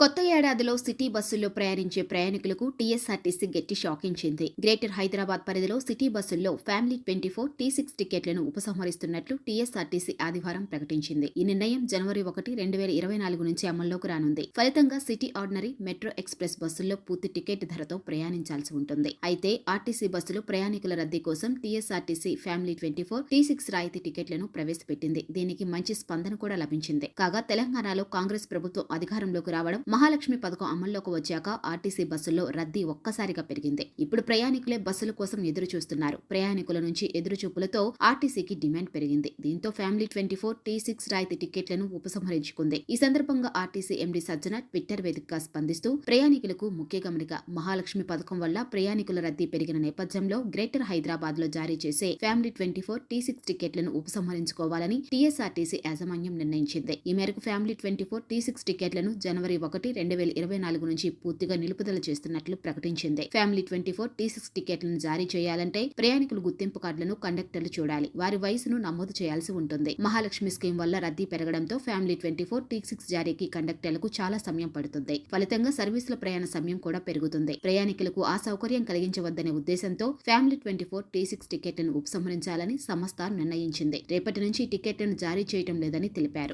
కొత్త ఏడాదిలో సిటీ బస్సుల్లో ప్రయాణించే ప్రయాణికులకు టీఎస్ఆర్టీసీ గట్టి షాకించింది. గ్రేటర్ హైదరాబాద్ పరిధిలో సిటీ బస్సుల్లో family twenty four T six టికెట్లను ఉపసంహరిస్తున్నట్లు టీఎస్ఆర్టీసీ ఆదివారం ప్రకటించింది. ఈ నిర్ణయం జనవరి ఒకటి రెండు వేల ఇరవై నాలుగు నుంచి అమల్లోకి రానుంది. ఫలితంగా సిటీ ఆర్డినరీ మెట్రో ఎక్స్ప్రెస్ బస్సుల్లో పూర్తి టికెట్ ధరతో ప్రయాణించాల్సి ఉంటుంది. అయితే ఆర్టీసీ బస్సులు ప్రయాణికుల రద్దీ కోసం TSRTC family twenty four T six రాయితీ టికెట్లను ప్రవేశపెట్టింది. దీనికి మంచి స్పందన కూడా లభించింది. కాగా తెలంగాణలో కాంగ్రెస్ ప్రభుత్వం అధికారంలోకి రావడం మహాలక్ష్మి పథకం అమల్లోకి వచ్చాక ఆర్టీసీ బస్సుల్లో రద్దీ ఒక్కసారిగా పెరిగింది. ఇప్పుడు ప్రయాణికులే బస్సుల కోసం ఎదురు చూస్తున్నారు ప్రయాణికుల నుంచి ఎదురు చూపులతో ఆర్టీసీకి డిమాండ్ పెరిగింది. దీంతో family twenty four T six రాయితీ టికెట్లను ఉపసంహరించుకుంది. ఈ సందర్భంగా ఆర్టీసీ ఎండీ సజ్జన ట్విట్టర్ వేదికగా స్పందిస్తూ ప్రయాణికులకు ముఖ్య గమనిక మహాలక్ష్మి పథకం వల్ల ప్రయాణికుల రద్దీ పెరిగిన నేపథ్యంలో గ్రేటర్ హైదరాబాద్లో జారీ చేసే family twenty four T six టికెట్లను ఉపసంహరించుకోవాలని టీఎస్ఆర్టీసీ యాజమాన్యం నిర్ణయించింది. ఈ మేరకు family twenty four T six టికెట్లను జనవరి ఒకటి ఒకటి రెండు వేల ఇరవై నాలుగు నుంచి పూర్తిగా నిలుపుదల చేస్తున్నట్లు ప్రకటించింది. Family twenty four T six టికెట్లను జారీ చేయాలంటే ప్రయాణికులు గుర్తింపు కార్డులను కండక్టర్లు చూడాలి. వారి వయసును నమోదు చేయాల్సి ఉంటుంది. మహాలక్ష్మి స్కీమ్ వల్ల రద్దీ పెరగడంతో family twenty four T six జారీకి కండక్టర్లకు చాలా సమయం పడుతుంది. ఫలితంగా సర్వీసుల ప్రయాణ సమయం కూడా పెరుగుతుంది. ప్రయాణికులకు ఆ సౌకర్యం కలిగించవద్దనే ఉద్దేశంతో family twenty four T six టికెట్లను ఉపసంహరించాలని సంస్థ నిర్ణయించింది. రేపటి నుంచి టికెట్లను జారీ చేయడం లేదని తెలిపారు.